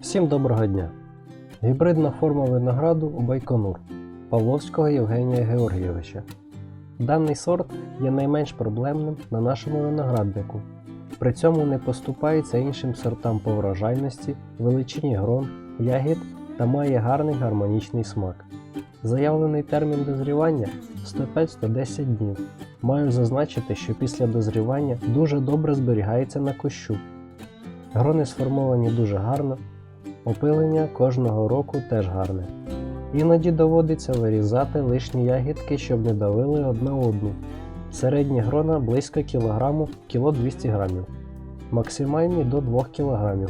Всім доброго дня! Гібридна форма винограду Байконур Павловського Євгенія Георгійовича. Даний сорт є найменш проблемним на нашому винограднику. При цьому не поступається іншим сортам по врожайності, величині грон, ягід та має гарний гармонічний смак. Заявлений термін дозрівання 105-110 днів. Маю зазначити, що після дозрівання дуже добре зберігається на кущу. Грони сформовані дуже гарно, опилення кожного року теж гарне. Іноді доводиться вирізати лишні ягідки, щоб не давили одна одну. Середні грона близько кілограму кіло 200 грамів, максимальні до 2 кілограмів.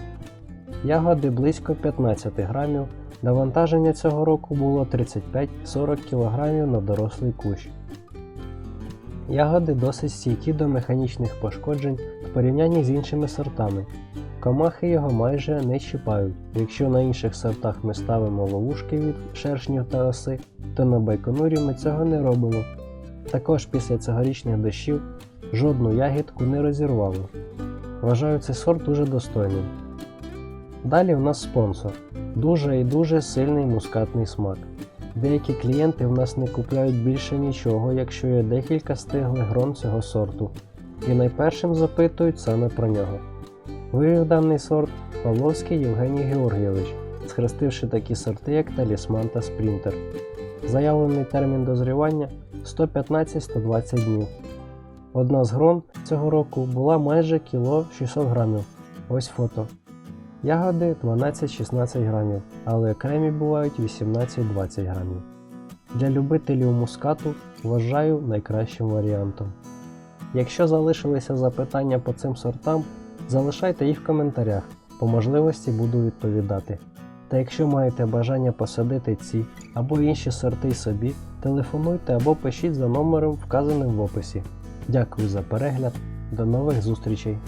Ягоди близько 15 грамів. Навантаження цього року було 35-40 кг на дорослий кущ. Ягоди досить стійкі до механічних пошкоджень в порівнянні з іншими сортами. Комахи його майже не чіпають. Якщо на інших сортах ми ставимо ловушки від шершнів та оси, то на байконурі ми цього не робимо. Також після цьогорічних дощів жодну ягідку не розірвало. Вважаю цей сорт дуже достойним. Далі в нас спонсор. Дуже і дуже сильний мускатний смак. Деякі клієнти в нас не купляють більше нічого, якщо є декілька стиглих грон цього сорту, і найпершим запитують саме про нього. Вивів даний сорт Павловський Євгеній Георгійович, схрестивши такі сорти, як Талісман та Спрінтер. Заявлений термін дозрівання 115-120 днів. Одна з грон цього року була майже кіло 600 грамів. Ось фото. Ягоди 12-16 грамів, але окремі бувають 18-20 грамів. Для любителів мускату вважаю найкращим варіантом. Якщо залишилися запитання по цим сортам, залишайте їх в коментарях, по можливості буду відповідати. Та якщо маєте бажання посадити ці або інші сорти собі, телефонуйте або пишіть за номером, вказаним в описі. Дякую за перегляд, до нових зустрічей!